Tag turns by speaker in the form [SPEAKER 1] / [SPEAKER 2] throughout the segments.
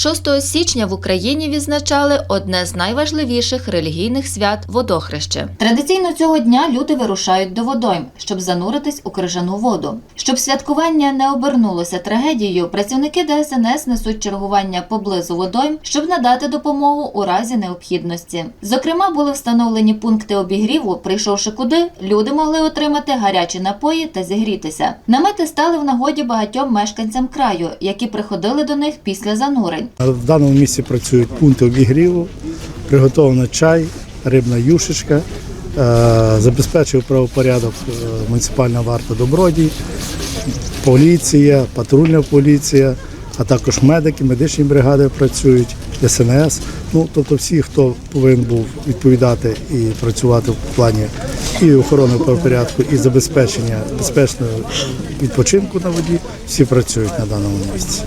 [SPEAKER 1] 6 січня в Україні відзначали одне з найважливіших релігійних свят водохреще. Традиційно цього дня люди вирушають до водойм, щоб зануритись у крижану воду. Щоб святкування не обернулося трагедією, працівники ДСНС несуть чергування поблизу водойм, щоб надати допомогу у разі необхідності. Зокрема, були встановлені пункти обігріву, прийшовши куди, люди могли отримати гарячі напої та зігрітися. Намети стали в нагоді багатьом мешканцям краю, які приходили до них після занурень.
[SPEAKER 2] В даному місці працюють пункти обігріву, приготовлено чай, рибна юшечка, е, забезпечує правопорядок е, муніципальна варта Добродій, поліція, патрульна поліція, а також медики, медичні бригади працюють, ДСНС. Ну, тобто всі, хто повинен був відповідати і працювати в плані і охорони правопорядку, і забезпечення безпечного відпочинку на воді, всі працюють на даному місці.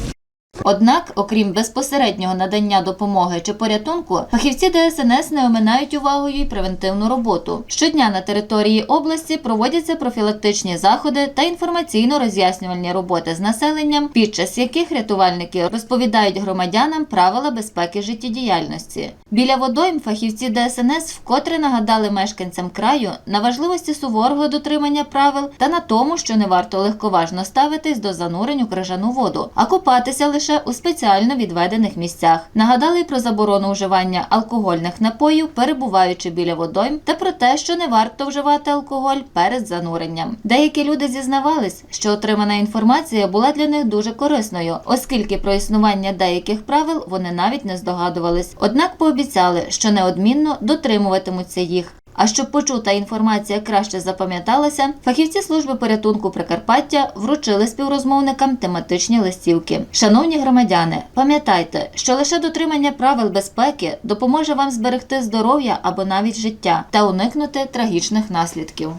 [SPEAKER 1] Однак, окрім безпосереднього надання допомоги чи порятунку, фахівці ДСНС не оминають увагою й превентивну роботу. Щодня на території області проводяться профілактичні заходи та інформаційно-роз'яснювальні роботи з населенням, під час яких рятувальники розповідають громадянам правила безпеки життєдіяльності. Біля водойм фахівці ДСНС вкотре нагадали мешканцям краю на важливості суворого дотримання правил та на тому, що не варто легковажно ставитись до занурень у крижану воду, а купатися лише у спеціально відведених місцях. Нагадали про заборону вживання алкогольних напоїв, перебуваючи біля водойм, та про те, що не варто вживати алкоголь перед зануренням. Деякі люди зізнавались, що отримана інформація була для них дуже корисною, оскільки про існування деяких правил вони навіть не здогадувались. Однак пообіцяли, що неодмінно дотримуватимуться їх. А щоб почута інформація краще запам'яталася, фахівці служби порятунку Прикарпаття вручили співрозмовникам тематичні листівки. Шановні громадяни, пам'ятайте, що лише дотримання правил безпеки допоможе вам зберегти здоров'я або навіть життя та уникнути трагічних наслідків.